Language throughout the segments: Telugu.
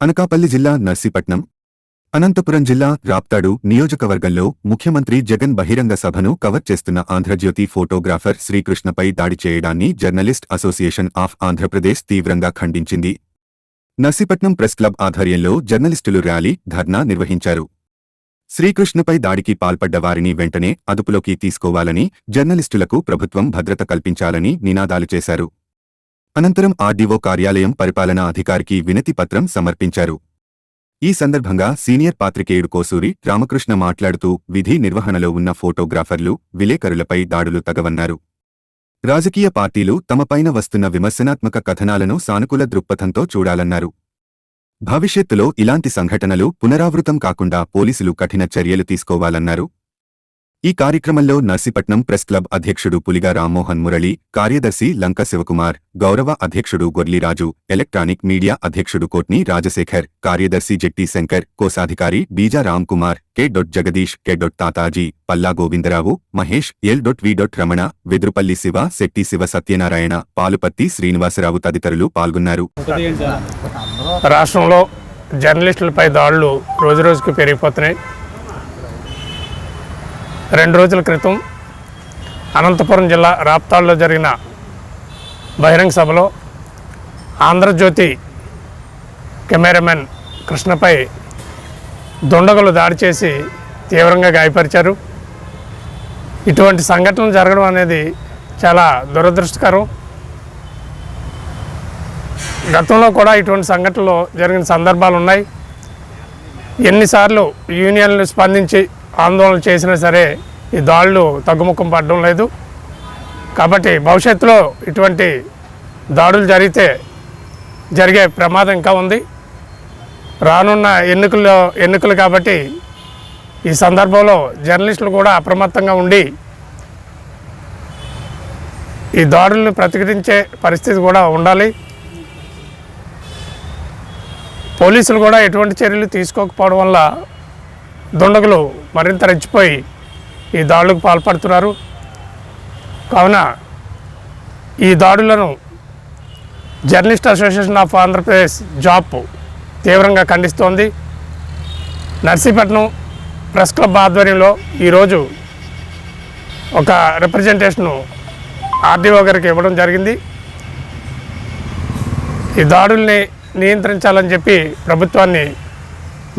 అనకాపల్లి జిల్లా నర్సీపట్నం అనంతపురం జిల్లా రాప్తాడు నియోజకవర్గంలో ముఖ్యమంత్రి జగన్ బహిరంగ సభను కవర్ చేస్తున్న ఆంధ్రజ్యోతి ఫోటోగ్రాఫర్ శ్రీకృష్ణపై దాడి చేయడాన్ని జర్నలిస్ట్ అసోసియేషన్ ఆఫ్ ఆంధ్రప్రదేశ్ తీవ్రంగా ఖండించింది. నర్సీపట్నం ప్రెస్ క్లబ్ ఆధ్వర్యంలో జర్నలిస్టులు ర్యాలీ ధర్నా నిర్వహించారు. శ్రీకృష్ణపై దాడికి పాల్పడ్డ వారిని వెంటనే అదుపులోకి తీసుకోవాలని జర్నలిస్టులకు ప్రభుత్వం భద్రత కల్పించాలని నినాదాలు చేశారు. అనంతరం ఆర్డీఓ కార్యాలయం పరిపాలనా అధికారికి వినతి పత్రం సమర్పించారు. ఈ సందర్భంగా సీనియర్ పాత్రికేయుడు కోసూరి రామకృష్ణ మాట్లాడుతూ విధి నిర్వహణలో ఉన్న ఫోటోగ్రాఫర్లు విలేకరులపై దాడులు తగవన్నారు. రాజకీయ పార్టీలు తమపైన వస్తున్న విమర్శనాత్మక కథనాలను సానుకూల దృక్పథంతో చూడాలన్నారు. భవిష్యత్తులో ఇలాంటి సంఘటనలు పునరావృతం కాకుండా పోలీసులు కఠిన చర్యలు తీసుకోవాలన్నారు. ఈ కార్యక్రమంలో నర్సీపట్నం ప్రెస్ క్లబ్ అధ్యక్షుడు పులిగా రామ్మోహన్ మురళి కార్యదర్శి లంక శివకుమార్ గౌరవ అధ్యక్షుడు గొర్లిరాజు ఎలక్ట్రానిక్ మీడియా అధ్యక్షుడు కోట్ని రాజశేఖర్ కార్యదర్శి జెట్టి శంకర్ కోశాధికారి Beeja Ram Kumar K. Dot Jagadish K. Dot Tataji Palla Govindarao Mahesh L. Dot V. Dot Ramana Vedurupalli Siva Setty Siva Satyanarayana Paluppatti Srinivasarao తదితరులు పాల్గొన్నారు. రాష్ట్రంలో జర్నలిస్టులపై దాడులు రోజురోజుకు పెరిగిపోతున్నాయి. రెండు రోజుల క్రితం అనంతపురం జిల్లా రాప్తాడులో జరిగిన బహిరంగ సభలో ఆంధ్రజ్యోతి కెమెరామెన్ కృష్ణపై దుండగులు దాడి చేసి తీవ్రంగా గాయపరిచారు. ఇటువంటి సంఘటనలు జరగడం అనేది చాలా దురదృష్టకరం. గతంలో కూడా ఇటువంటి సంఘటనలు జరిగిన సందర్భాలు ఉన్నాయి. ఎన్నిసార్లు యూనియన్లు స్పందించి ఆందోళన చేసినా సరే ఈ దాడులు తగ్గుముఖం పడడం లేదు. కాబట్టి భవిష్యత్తులో ఇటువంటి దాడులు జరిగితే జరిగే ప్రమాదం ఇంకా ఉంది. రానున్న ఎన్నికల్లో ఎన్నికలు కాబట్టి ఈ సందర్భంలో జర్నలిస్టులు కూడా అప్రమత్తంగా ఉండి ఈ దాడులను ప్రతిఘటించే పరిస్థితి కూడా ఉండాలి. పోలీసులు కూడా ఎటువంటి చర్యలు తీసుకోకపోవడం వల్ల దుండగులు మరింత రెచ్చిపోయి ఈ దాడులకు పాల్పడుతున్నారు. కావున ఈ దాడులను journalist association of Andhra Pradesh JAP తీవ్రంగా ఖండిస్తోంది. నర్సీపట్నం ప్రెస్ క్లబ్ ఆధ్వర్యంలో ఈరోజు ఒక రిప్రజెంటేషను ఆర్డీఓ గారికి ఇవ్వడం జరిగింది. ఈ దాడుల్ని నియంత్రించాలని చెప్పి ప్రభుత్వాన్ని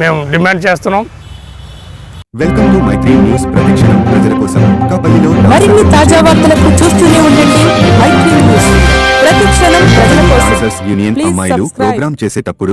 మేము డిమాండ్ చేస్తున్నాం. వెల్కమ్ టు మైత్రి న్యూస్ ప్రతిక్షణం ప్రజల కోసం. కాపల్లిలో మరిన్ని తాజా వార్తలకు చూస్తూనే ఉండండి. మైత్రి న్యూస్ ప్రతి క్షణం ప్రజల కోసం. యూనియన్ అమ్మాయిలు subscribe. ప్రోగ్రాం చేసేటప్పుడు